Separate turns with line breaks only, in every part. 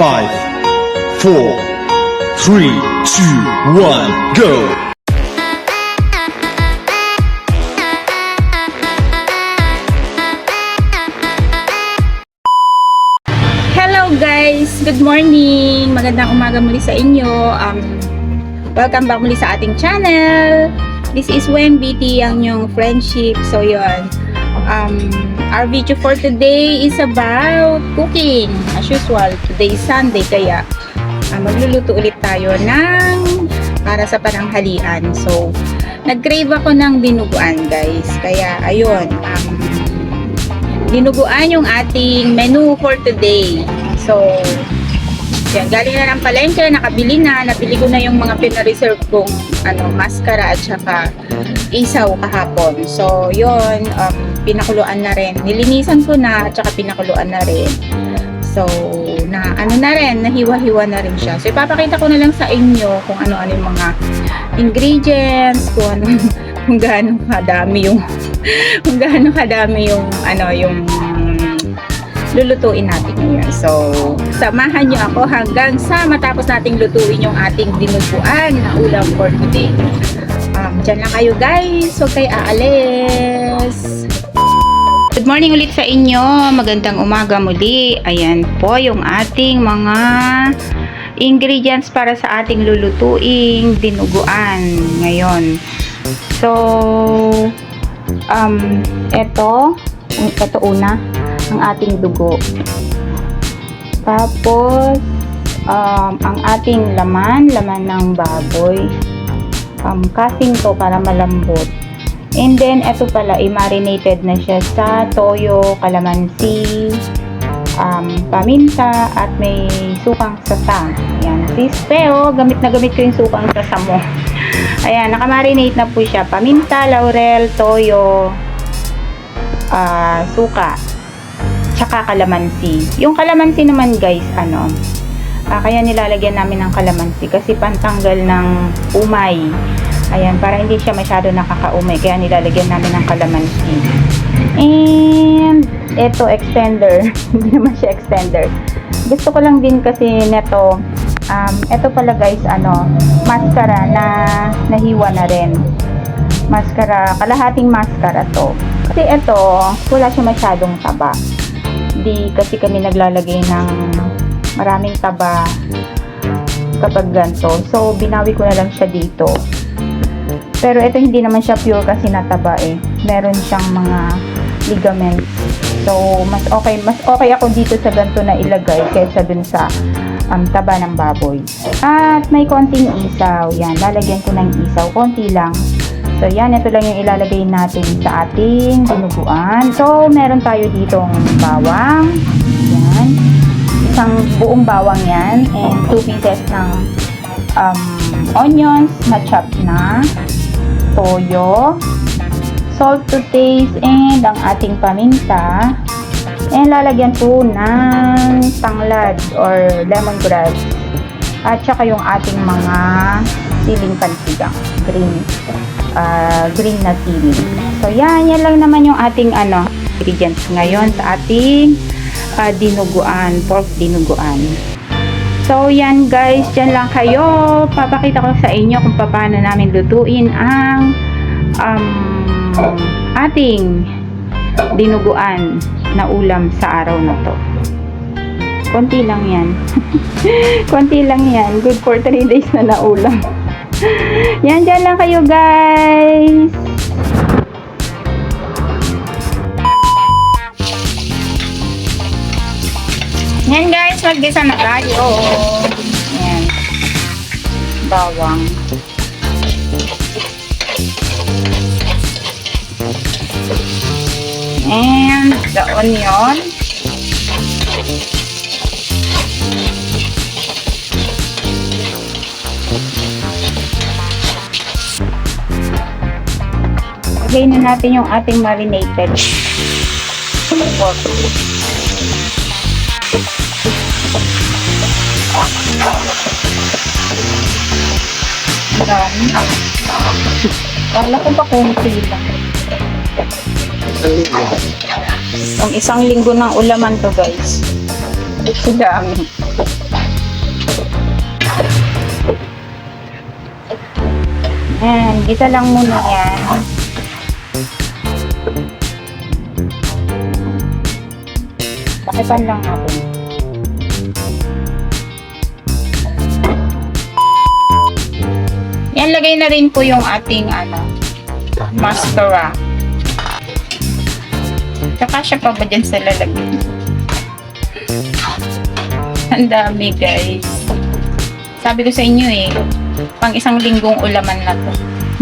Five, four, three, two, one, go!
Hello guys! Good morning! Magandang umaga muli sa inyo. Um, welcome back muli sa ating channel. This is Wen BT, ang yung friendship. So yun. Um, our video for today is about cooking. As usual, today is Sunday kaya uh, magluluto ulit tayo ng para sa pananghalian. So, nag-crave ako ng dinuguan guys. Kaya ayun, um, dinuguan yung ating menu for today. So, yan, galing na ng palengke, nakabili na, nabili ko na yung mga pinareserve kong ano, mascara at saka isaw kahapon. So, yon um, pinakuluan na rin. Nilinisan ko na at saka pinakuluan na rin. So, na ano na rin, nahiwa-hiwa na rin siya. So, ipapakita ko na lang sa inyo kung ano-ano yung mga ingredients, kung ano, kung gaano kadami yung kung gaano kadami yung ano yung lulutuin natin ngayon. So, samahan niyo ako hanggang sa matapos nating lutuin yung ating dinuguan na ulam for today. Um, dyan lang kayo guys. Huwag kayo aalis. Good morning ulit sa inyo. Magandang umaga muli. Ayan po yung ating mga ingredients para sa ating lulutuing dinuguan ngayon. So, um, ito, ito una, ang ating dugo. Tapos, um, ang ating laman, laman ng baboy. Um, casing to para malambot. And then, ito pala, i-marinated na siya sa toyo, kalamansi, um, paminta, at may sukang sasa. Ayan. Sispe, oh, gamit na gamit ko yung sukang sasa mo. Ayan, nakamarinate na po siya. Paminta, laurel, toyo, ah, suka, tsaka kalamansi. Yung kalamansi naman guys, ano, ah, kaya nilalagyan namin ng kalamansi kasi pantanggal ng umay. Ayan, para hindi siya masyado nakakaumay, kaya nilalagyan namin ng kalamansi. And, eto, extender. hindi naman siya extender. Gusto ko lang din kasi neto, um, eto pala guys, ano, mascara na nahiwa na rin. Mascara, kalahating mascara to. Kasi ito, wala siya masyadong taba. Di kasi kami naglalagay ng maraming taba kapag ganito. So, binawi ko na lang siya dito. Pero ito hindi naman siya pure kasi nataba eh. Meron siyang mga ligaments. So, mas okay, mas okay ako dito sa ganito na ilagay kaysa dun sa um, taba ng baboy. At may konting isaw. Yan, lalagyan ko ng isaw. Konti lang. So, yan. Ito lang yung ilalagay natin sa ating dinuguan. So, meron tayo ditong bawang. Yan. Isang buong bawang yan. And two pieces ng um, onions na chop na. Toyo. Salt to taste. And ang ating paminta. And lalagyan po ng tanglad or lemongrass. At saka yung ating mga siling pansigang. Green. Ah, green na sili. So, yan. Yan lang naman yung ating ano, ingredients ngayon sa ating ah, dinuguan. Pork dinuguan. So, yan guys. Dyan lang kayo. Papakita ko sa inyo kung paano namin lutuin ang um, ating dinuguan na ulam sa araw na to. Konti lang yan. Konti lang yan. Good for 3 days na naulam. yan, dyan lang kayo guys. Yan guys, maggisa na tayo. Yan. Bawang. And the onion. Lagay na natin yung ating marinated pork. Dami. Kala ko pa konti lang. Ang isang linggo ng ulaman to guys. Ang dami. Ayan, gisa lang muna yan. Takipan lang natin. Yan, lagay na rin po yung ating ano, mascara. Kakasya pa ba dyan sa lalagyan? Ang dami guys. Sabi ko sa inyo eh, pang isang linggong ulaman na to.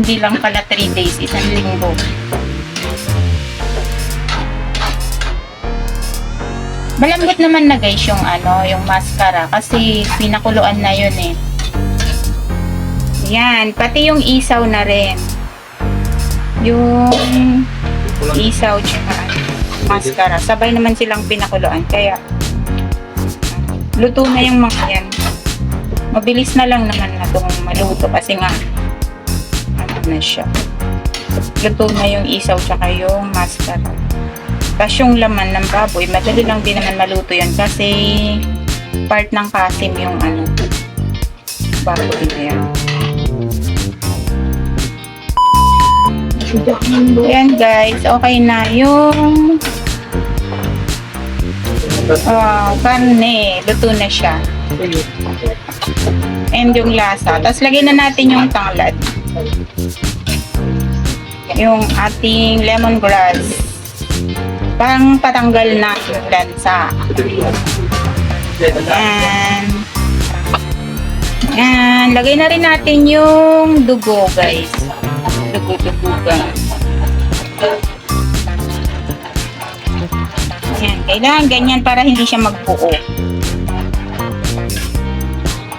Hindi lang pala 3 days, isang linggo. Malambot naman na guys yung ano, yung mascara kasi pinakuluan na yun eh. Yan, pati yung isaw na rin. Yung isaw tsaka mascara. Sabay naman silang pinakuluan. Kaya, luto na yung mga yan. Mabilis na lang naman na itong maluto kasi nga, ano na siya. Luto na yung isaw tsaka yung mascara. Tapos yung laman ng baboy, madali lang din naman maluto yan kasi part ng kasim yung ano, baboy na yan. Ayan guys, okay na yung ah karne. Luto na siya. And yung lasa. Tapos lagyan na natin yung tanglad. Yung ating lemongrass. Pang patanggal na lansa. Ayan. Ayan. Lagay na rin natin yung dugo guys. Dugo-dugugan. Ayan. Kailangan ganyan para hindi siya magbuo.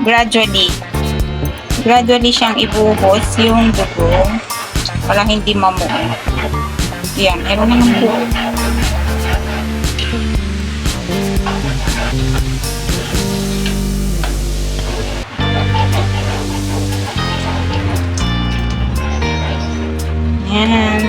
Gradually. Gradually siyang ibuhos yung dugo para hindi mamuo. Ayan. Meron naman po. Ayan.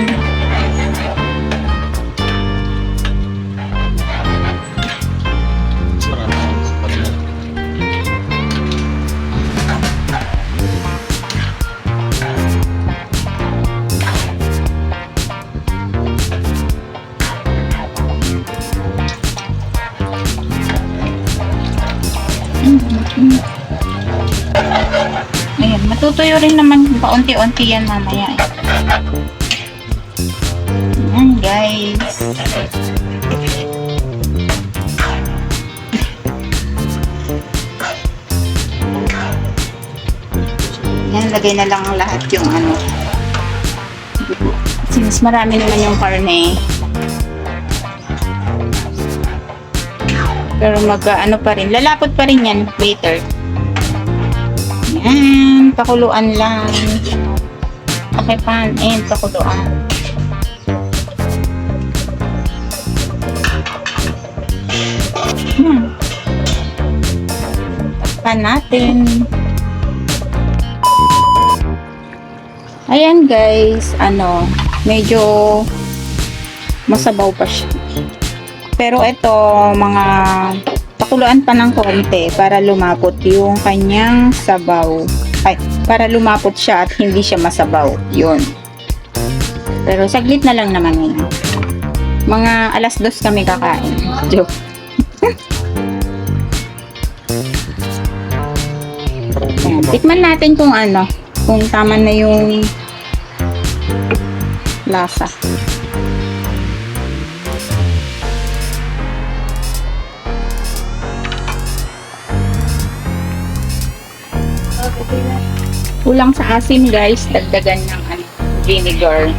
Ayan, matutuyo rin naman paunti-unti yan mamaya. eh. Ayan guys. Yan, lagay na lang ang lahat yung ano. Since marami naman yung karne. Pero mag ano pa rin. Lalapot pa rin yan later. Yan, pakuluan lang. Okay, pan and pakuluan. Hmm. Pan natin. Ayan guys, ano, medyo masabaw pa siya. Pero ito, mga pakuluan pa ng konti para lumapot yung kanyang sabaw. Ay, para lumapot siya at hindi siya masabaw. Yun. Pero saglit na lang naman yun. Mga alas dos kami kakain. Joke. Tikman natin kung ano, kung tama na yung lasa. Kulang sa asim guys, dagdagan ng ano, vinegar.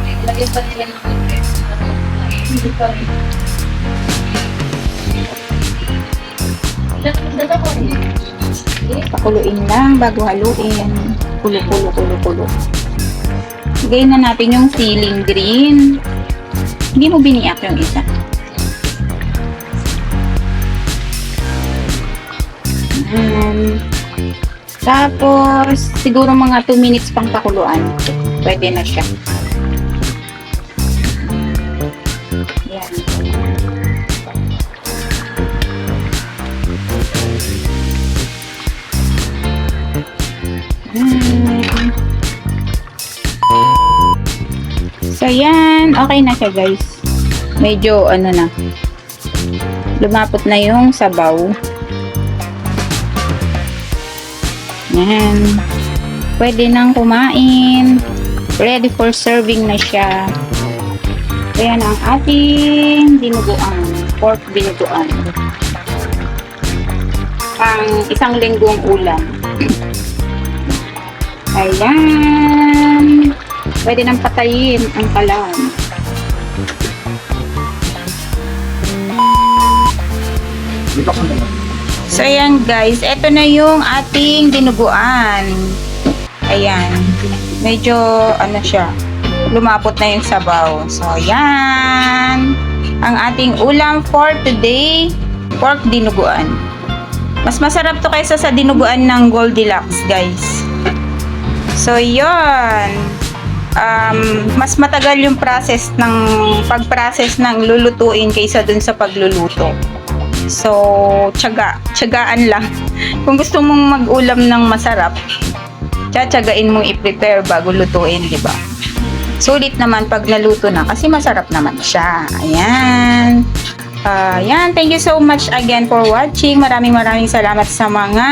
Pakuluin lang bago haluin. Kulo, kulo, kulo, kulo. Lagay na natin yung ceiling green. Hindi mo biniyak yung isa. Ayan. Tapos, siguro mga 2 minutes pang pakuluan. Pwede na siya. Yan. So, yan. Okay na siya, guys. Medyo, ano na. Lumapot na yung sabaw. Yan. Pwede nang kumain. Ready for serving na siya. Ayan ang ating dinuguan. Pork dinuguan. Pang isang linggong ulam. Ayan. Pwede nang patayin ang kalan. So, ayan guys. Ito na yung ating dinuguan. Ayan. Medyo, ano siya, lumapot na yung sabaw. So, ayan. Ang ating ulam for today, pork dinuguan. Mas masarap to kaysa sa dinuguan ng Goldilocks, guys. So, yun. Um, mas matagal yung process ng pag-process ng lulutuin kaysa dun sa pagluluto. So, tiyaga. Tiyagaan lang. Kung gusto mong mag-ulam ng masarap, tsatsagain mong i-prepare bago lutuin, di ba? Sulit naman pag naluto na kasi masarap naman siya. Ayan. Ah, yan, thank you so much again for watching. Maraming maraming salamat sa mga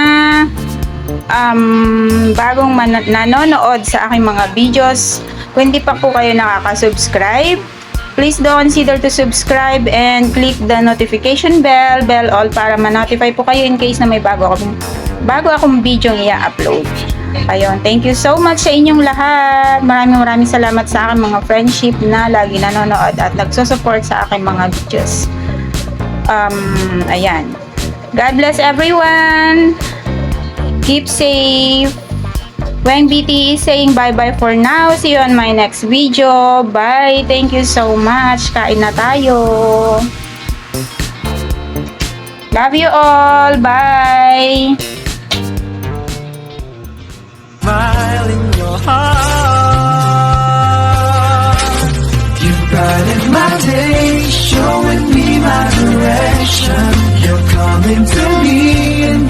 um, bagong man- nanonood sa aking mga videos. Kung hindi pa po kayo nakaka-subscribe, please do consider to subscribe and click the notification bell, bell all para ma-notify po kayo in case na may bago akong, bago akong video i-upload. Ayun, thank you so much sa inyong lahat. Maraming maraming salamat sa aking mga friendship na lagi nanonood at nagsusupport sa aking mga videos. Um, ayan. God bless everyone. Keep safe. WengBT is saying bye-bye for now. See you on my next video. Bye! Thank you so much. Kain na tayo. Love you all. Bye!
Smile in your heart
You brighten my day Showing me my direction You're coming to me and